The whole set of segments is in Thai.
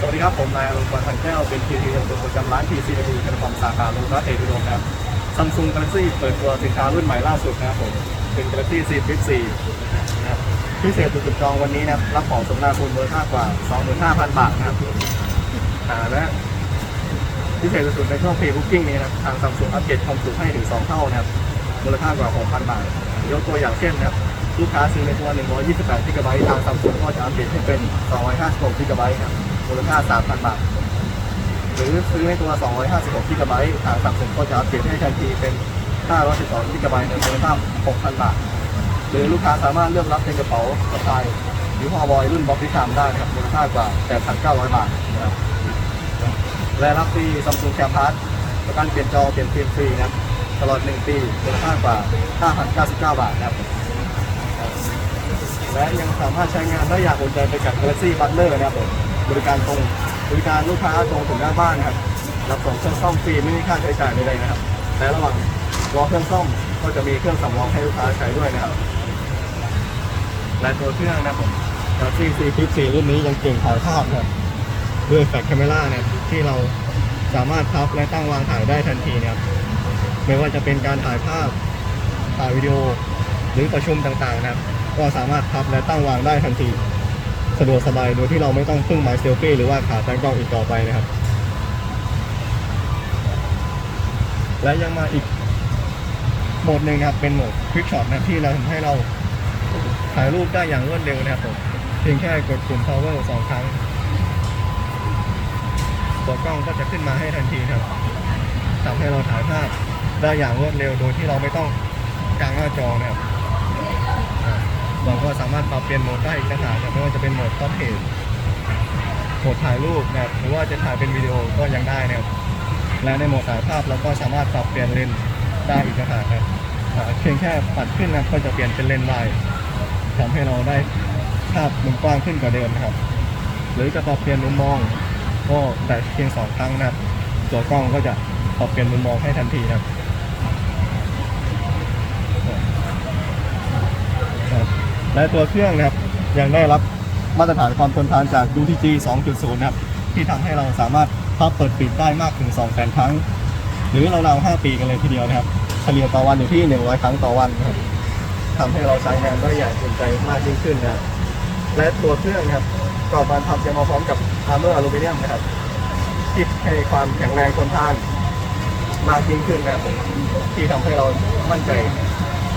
สวัสดีครับ ผมนายอรุณกรพันแก้วเป็นทีทีตัวประจำร้านทีซีดีคอนฟอร์มสาขาโลตัสเอกอุดครับซัมซุงกาแล็กซี่เปิดตัวสินค้ารุ่นใหม่ล่าสุดนะครับผมเป็น Galaxy Z Flip 4นะครับพิเศษสุดๆจองวันนี้นะครับรับของสมนาคุณมูลค่ากว่า 25,000 บาทนะครับและพิเศษสุดในช่วงเพรีบุ๊กิ้งนี้นะครับทางซัมซุงอัปเกรดความจุให้ถึง 2 เท่านะครับมูลค่ากว่า 6,000 บาท ยกตัวอย่างเช่นนะครับลูกค้าซื้อในตัว 128 g b ทางซัมซุงก็จะอัปเดตให้เป็น 256 g b ครับ มูลค่า 3,000 บาท หรือซื้อในตัว 256 g b ทางซัมซุงก็จะอัปเดตให้ทันทีเป็น 512 g b ในมูลค่า 6,000 บาท หรือลูกค้าสามารถเลือกรับเป็นกระเป๋าสะพายหรือพอบอยรุ่นบ็อกซี่ทามได้ครับมูลค่ากว่า 8,900 บาทนะครับและรับฟรีซัมซุงแคมพาสประกันเปลี่ยนจอเปลี่ยนฟิล์มฟรีนะครับตลอด 1 ปีมูลค่ากว่า 5,099 บาทนะครับและยังสามารถใช้งานได้อย่างอุ่นใจไปกับ Galaxy Butler นะครับผม บริการตรงบริการลูกค้าตรงถึงหน้าบ้านนะครับรับส่งเครื่องซ่อมฟรีไม่มีค่าใช้จ่ายใดๆนะครับ แต่ระหว่างรอเครื่องซ่อมก็จะมีเครื่องสำรองให้ลูกค้าใช้ด้วยนะครับและตัวเครื่องนะครับผม Galaxy C Flip 4รุ่นนี้ยังเก่งถ่ายภาพนะครับด้วยแฟลชแคมเมราเนี่ยที่เราสามารถพับและตั้งวางถ่ายได้ทันทีนะครับไม่ว่าจะเป็นการถ่ายภาพถ่ายวิดีโอหรือประชุมต่างๆนะครับ ก็สามารถพับและตั้งวางได้ทันที สะดวกสบายโดยที่เราไม่ต้องพึ่งไม้เซลฟี่หรือว่าขาตั้งกล้องอีกต่อไปนะครับ และยังมาอีกโหมดหนึ่งนะครับ เป็นโหมด Quick Shot นะที่เราทำให้เราถ่ายรูปได้อย่างรวดเร็วนะครับผมเพียงแค่กดปุ่ม power สองครั้ง ตัวกล้องก็จะขึ้นมาให้ทันทีครับทำให้เราถ่ายภาพได้อย่างรวดเร็วโดยที่เราไม่ต้องกางหน้าจอนะครับ เราก็สามารถปรับเปลี่ยนโหมดได้อีกต่างหากครับไม่ว่าจะเป็นโหมดต้นเหตุโหมดถ่ายรูปนะครับหรือว่าจะถ่ายเป็นวิดีโอก็ยังได้นะครับและในโหมดถ่ายภาพเราก็สามารถปรับเปลี่ยนเลนส์ได้อีกต่างหากครับเพียงแค่ปัดขึ้นนะก็จะเปลี่ยนเป็นเลนส์วายทำให้เราได้ภาพมุมกว้างขึ้นกว่าเดิมนะครับ หรือจะปรับเปลี่ยนมุมมองก็แต่เพียงสองครั้งนะครับตัวกล้องก็จะปรับเปลี่ยนมุมมองให้ทันทีนะครับ ครับ และตัวเครื่องนะครับยังได้รับมาตรฐานความทนทานจาก UTG 2.0 นะครับที่ทำให้เราสามารถพับเปิดปิดได้มากถึง2แสนครั้ง หรือเราวๆ5ปีกันเลยทีเดียวนะครับเฉลี่ยต่อวันอยู่ที่ 100 ครั้งต่อวันนะครับทำให้เราใช้งานได้อย่างอุ่นใจมากยิ่งขึ้นนะครับและตัวเครื่องนะครับก็บรรทับจะมาพร้อมกับอาร์เมอร์อลูมิเนียมนะครับที่ให้ความแข็งแรงทนทานมากยิ่งขึ้นนะครับที่ทำให้เรามั่นใจ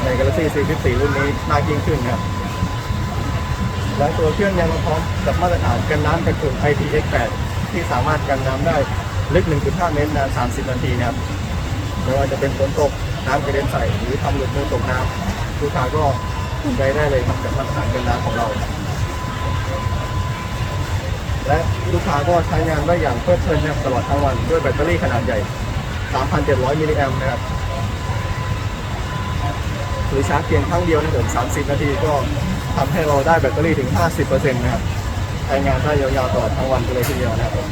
ใน Galaxy C 14รุ่นนี้มากยิ่งขึ้นครับ และตัวเครื่องยังมาพร้อมกับมาตรฐานกันน้ำกันฝุ่น IPX8 ที่สามารถกันน้ำได้ลึก 1.5 เมตรนาน 30 นาทีนะครับไม่ว่าจะเป็นฝนตกน้ำกระเด็นใส่หรือทำหลุดมือตกน้ำลูกค้าก็ภูมิใจได้เลยครับกับมาตรฐานกันน้ำของเรา และลูกค้าก็ใช้งานได้อย่างเพลิดเพลินนะครับตลอดทั้งวันด้วยแบตเตอรี่ขนาดใหญ่ 3,700 มิลลิแอมป์นะครับหรือชาร์จเพียงครั้งเดียวนะผม30 นาทีก็ ทำให้เราได้แบตเตอรี่ถึง 50%นะครับใช้งานได้ยาวๆตลอดทั้งวันเลยทีเดียวนะครับผม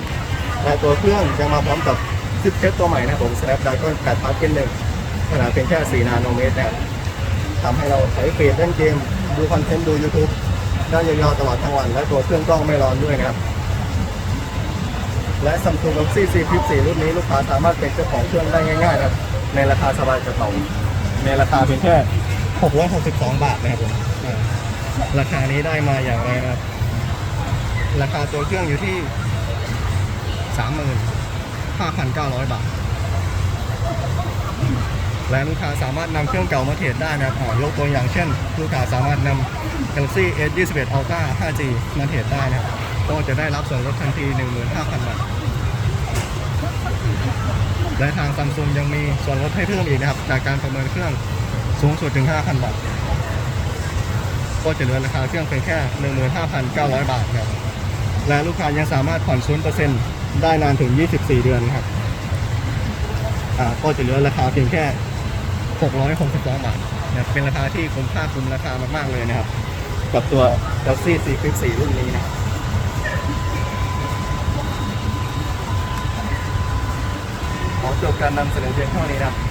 และตัวเครื่องยังมาพร้อมกับซิปเซตตัวใหม่นะครับผม Snapdragon 8 Plus Gen 1ขนาดเพียงแค่ 4 นาโนเมตรนะครับทำให้เราใช้เฟซเล่นเกม ดูคอนเทนต์ดู YouTube ได้ยาวๆตลอดทั้งวัน และตัวเครื่องกล้องไม่ร้อนด้วยนะครับ และ Samsung Galaxy C Flip 4รุ่นนี้ลูกค้าสามารถเป็นเจ้าของเครื่องได้ง่ายๆนะครับในราคาสบายกระเป๋าในราคาเพียงแค่ 662 บาทนะครับผม ราคานี้ได้มาอย่างไรครับ ราคาตัวเครื่องอยู่ที่35,900บาท และลูกค้าสามารถนำเครื่องเก่ามาเทรดได้นะครับอ่ายกตัวอย่างเช่น ลูกค้าสามารถนำ Galaxy S21 Ultra 5G มาเทรดได้นะครับก็จะได้รับส่วนลดทันที 15,000 บาท และทางซัมซุงยังมีส่วนลดให้เพิ่มอีกนะครับ จากการประเมินเครื่องสูงสุดถึง 5,000 บาท ก็จะเหลือราคาเครื่องเพียงแค่ 15,900 บาทครับ และลูกค้ายังสามารถผ่อน0%ได้นานถึง 24 เดือนครับก็จะเหลือราคาเพียงแค่ 662 บาทนะเป็นราคาที่คุ้มค่าคุ้มราคามากๆเลยนะครับ กับตัว Galaxy C Flip 4รุ่นนี้นะขอจบการนำเสนอเพียงเท่านี้นะครับ